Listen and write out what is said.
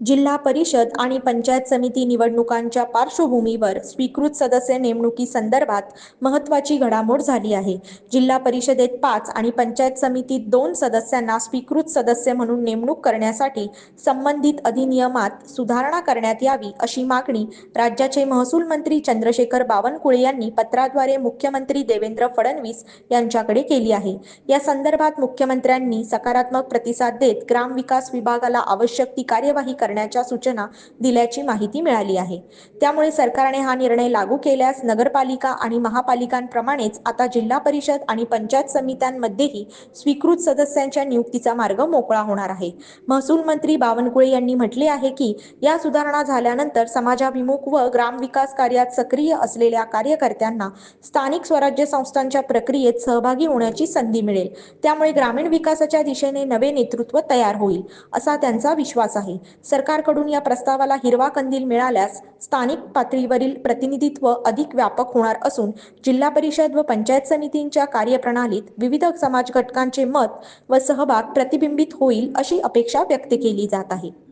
जिल्हा परिषद आणि पंचायत समिती निवडणुकांच्या पार्श्वभूमीवर स्वीकृत सदस्य नेमणुकी संदर्भात महत्त्वाची घडामोड झाली आहे. जिल्हा परिषदेत पाच आणि पंचायत समितीत दोन सदस्यांना स्वीकृत सदस्य म्हणून नेमणूक करण्यासाठी संबंधित अधिनियमात सुधारणा करण्यात यावी अशी मागणी राज्याचे महसूल मंत्री चंद्रशेखर बावनकुळे यांनी पत्राद्वारे मुख्यमंत्री देवेंद्र फडणवीस यांच्याकडे केली आहे. या संदर्भात मुख्यमंत्र्यांनी सकारात्मक प्रतिसाद देत ग्रामविकास विभागाला आवश्यक ती कार्यवाही करण्याच्या सूचना दिल्याची माहिती मिळाली आहे. त्यामुळे सरकारने हा निर्णय लागू केल्यास नगरपालिका आणि महापालिकांप्रमाणेच आता जिल्हा परिषद आणि पंचायत समित्यांमध्येही स्वीकृत सदस्यांच्या नियुक्तीचा मार्ग मोकळा होणार आहे. महसूल मंत्री बावनकुळे यांनी म्हटले आहे की या सुधारणा झाल्यानंतर समाजाभिमुख व ग्रामविकास कार्यात सक्रिय असलेल्या कार्यकर्त्यांना स्थानिक स्वराज्य संस्थांच्या प्रक्रियेत सहभागी होण्याची संधी मिळेल. त्यामुळे ग्रामीण विकासाच्या दिशेने नवे नेतृत्व तयार होईल असा त्यांचा विश्वास आहे. सरकारकडून या प्रस्तावाला हिरवा कंदील मिळाल्यास स्थानिक पातळीवरील प्रतिनिधित्व अधिक व्यापक होणार असून जिल्हा परिषद व पंचायत समितींच्या कार्यप्रणालीत विविध समाज घटकांचे मत व सहभाग प्रतिबिंबित होईल अशी अपेक्षा व्यक्त केली जात आहे.